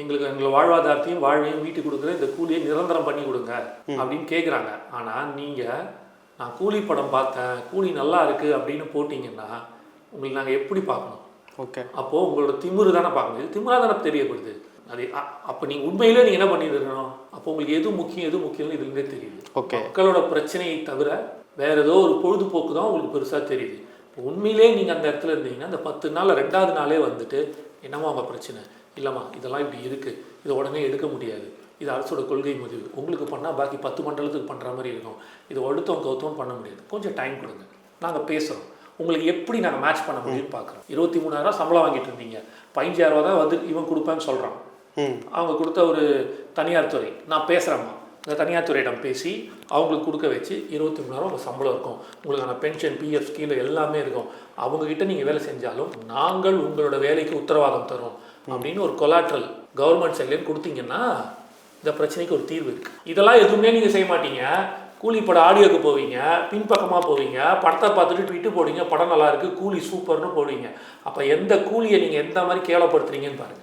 எங்களுக்கு எங்களை வாழ்வாதாரத்தையும் வாழ்வையும் மீட்டு கொடுக்குற இந்த கூலியை நிரந்தரம் பண்ணி கொடுங்க அப்படின்னு கேட்குறாங்க ஆனால் நீங்கள் நான் கூலி படம் பார்த்தேன் கூலி நல்லா இருக்குது அப்படின்னு போட்டிங்கன்னா உங்களுக்கு நாங்கள் எப்படி பார்க்கணும்? ஓகே. அப்போது உங்களோட திமிரு தானே பார்க்கணும். இது திமிரா தானே தெரியப்படுது. அது அப்போ நீங்கள் உண்மையிலே நீங்கள் என்ன பண்ணிட்டு இருக்கணும் அப்போ உங்களுக்கு எது முக்கியம் எது முக்கியம்னு இதுலேருந்தே தெரியுது. ஓகே. மக்களோட பிரச்சனையை தவிர வேற ஏதோ ஒரு பொழுதுபோக்கு தான் உங்களுக்கு பெருசாக தெரியுது. இப்போ உண்மையிலே நீங்கள் அந்த இடத்துல இருந்தீங்கன்னா அந்த பத்து நாள் ரெண்டாவது நாளே வந்துட்டு என்னம்மா உங்கள் பிரச்சனை? இல்லைம்மா இதெல்லாம் இப்படி இருக்குது இதை உடனே எடுக்க முடியாது. இது அரசோட கொள்கை முடிவு உங்களுக்கு பண்ணால் பாக்கி பத்து மண்டலத்துக்கு பண்ணுற மாதிரி இருக்கும். இது ஒடுத்தவங்க கவுத்தவங்க பண்ண முடியாது. கொஞ்சம் டைம் கொடுங்க. நாங்கள் பேசுகிறோம் உங்களுக்கு எப்படி நாங்கள் மேட்ச் பண்ண முடியும்னு பார்க்குறோம் இருபத்தி மூணாயிரம் சம்பளம் வாங்கிட்டு இருந்தீங்க. பதினஞ்சாயிரம் தான் வந்து இவன் கொடுப்பேன்னு சொல்கிறான் அவங்க கொடுத்த ஒரு தனியார் துறை. நான் பேசுகிறேம்மா இந்த தனியார் துறையிடம் பேசி அவங்களுக்கு கொடுக்க வச்சு இருபத்தி மூணாயிரம் உங்கள் சம்பளம் இருக்கும். உங்களுக்கான பென்ஷன் பிஎஃப் ஸ்கீல் எல்லாமே இருக்கும். அவங்கக்கிட்ட நீங்கள் வேலை செஞ்சாலும் நாங்கள் உங்களோட வேலைக்கு உத்தரவாதம் தரோம் அப்படின்னு ஒரு கொலாட்ரல் கவர்மெண்ட் சைட்லேருந்து கொடுத்தீங்கன்னா இந்த பிரச்சனைக்கு ஒரு தீர்வு இருக்கு. இதெல்லாம் எதுவுமே நீங்கள் செய்ய மாட்டீங்க. கூலி பட ஆடியோக்கு போவீங்க பின்பக்கமாக போவீங்க படத்தை பார்த்துட்டு ட்விட்டு போடுவீங்க படம் நல்லா இருக்கு கூலி சூப்பர்னு போடுவீங்க. அப்போ எந்த கூலியை நீங்கள் எந்த மாதிரி கேவலப்படுத்துறீங்கன்னு பாருங்க.